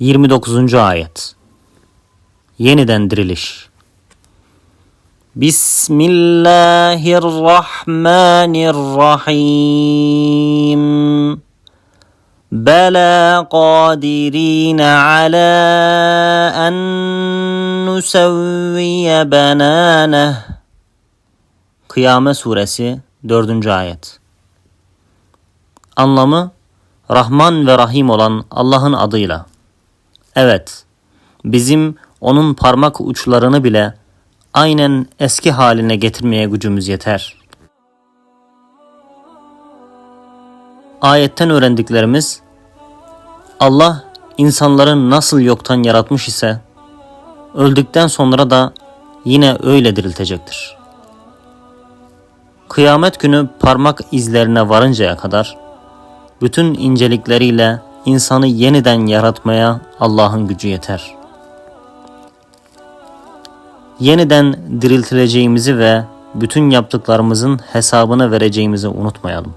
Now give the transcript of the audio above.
29. ayet Yeniden diriliş Bismillahirrahmanirrahim Bela qadirina ala an nusavviye bananeh Kıyamet Suresi 4. ayet Anlamı Rahman ve Rahim olan Allah'ın adıyla. Evet, bizim onun parmak uçlarını bile aynen eski haline getirmeye gücümüz yeter. Ayetten öğrendiklerimiz Allah insanları nasıl yoktan yaratmış ise öldükten sonra da yine öyle diriltecektir. Kıyamet günü parmak izlerine varıncaya kadar bütün incelikleriyle insanı yeniden yaratmaya Allah'ın gücü yeter. Yeniden diriltileceğimizi ve bütün yaptıklarımızın hesabını vereceğimizi unutmayalım.